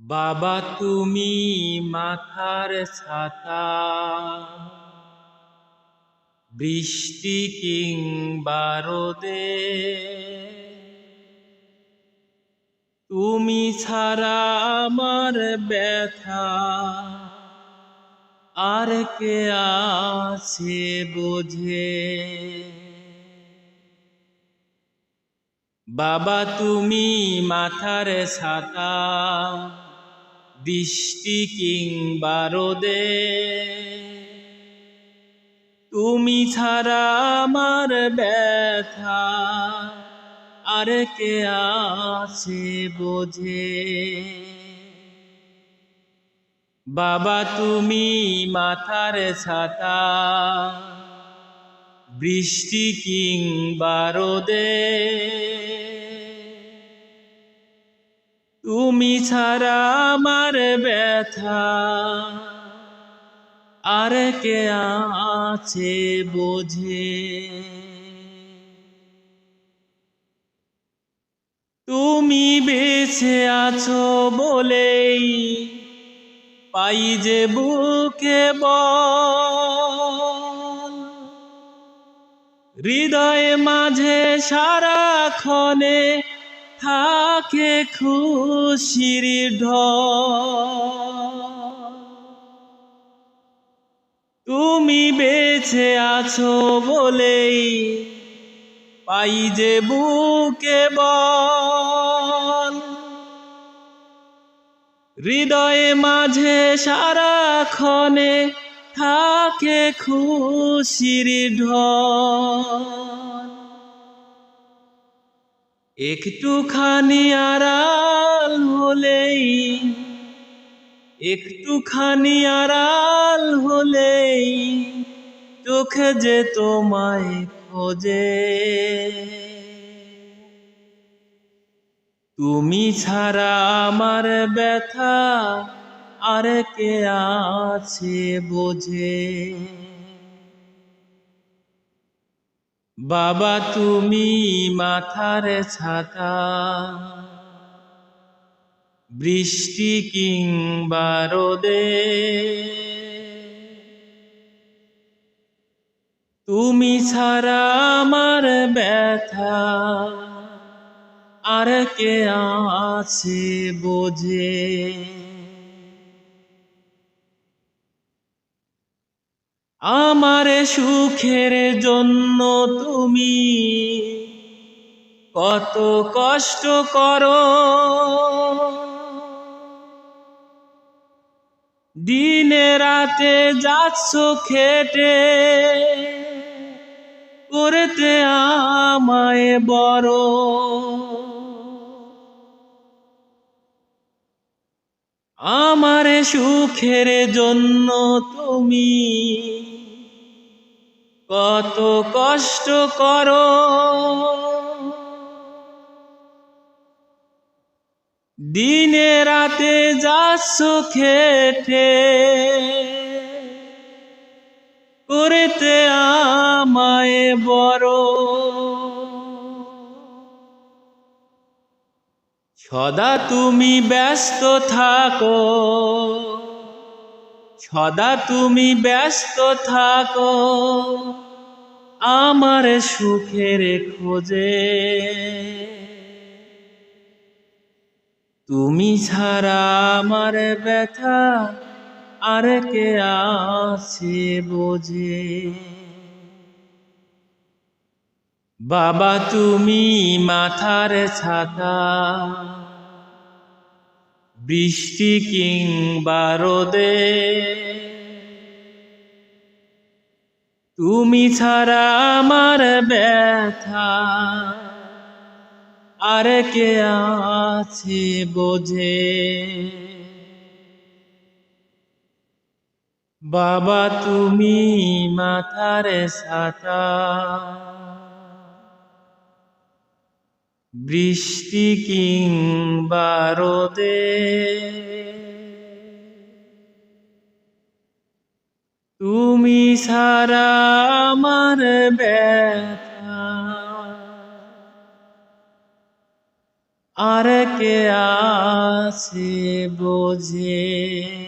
বাবা, তুমি মাথার ছাতা। বৃষ্টি কিংবা রোদে। তুমি ছাড়া আমার ব্যথা। আর কে আছে বোঝে। বাবা, তুমি মাথার ছাতা। বৃষ্টি কিংবা রোদে। তুমি ছাড়া আমার ব্যথা, আর কে আছে বোঝে। বাবা, তুমি মাথার ছাতা, বৃষ্টি কিংবা রোদে। তুমি ছাড়া আমার ব্যথা। আর কে আছে বোঝে? তুমি বেঁচে আছো বলেই পাই যে বুকে বল। হৃদয়ে মাঝে সারাক্ষণে থাকে খুশির তুমি বেঁচে আছো বলেই পাই যে বুকে বল। হৃদয়ে মাঝে সারাক্ষণে থাকে খুশির ঢল। একটুখানি আড়াল হলেই, একটুখানি আড়াল হলেই চোখে যে তোমায় খোঁজে। তুমি ছাড়া আমার ব্যথা আর কে আছে বোঝে? বাবা, তুমি মাথার ছাতা। বৃষ্টি কিংবা রোদে। তুমি ছাড়া আমার ব্যথা। আর কে আছে বোঝে। আমার সুখের জন্য তুমি কত কষ্ট করো। দিনে রাতে যাচ্ছ খেটে করতে আমায় বড় সুখের জন্য তুমি কত কষ্ট করো। দিনে রাতে যাচ্ছ খেটে করতে আমায় সদা তুমি ব্যস্ত থাকো। সদা তুমি ব্যস্ত থাকো। আমার সুখের খোঁজে। তুমি ছাড়া আমার ব্যথা আর কে আছে বোঝে। বাবা তুমি মাথার ছাতা। বৃষ্টি কিংবা রোদে। তুমি ছাড়া আমার ব্যথা, আর কে আছে বোঝে। বাবা, তুমি মাথার ছাতা। বৃষ্টি কিংবা রোদে। তুমি ছাড়া আমার ব্যথা। আর কে আছে বোঝে?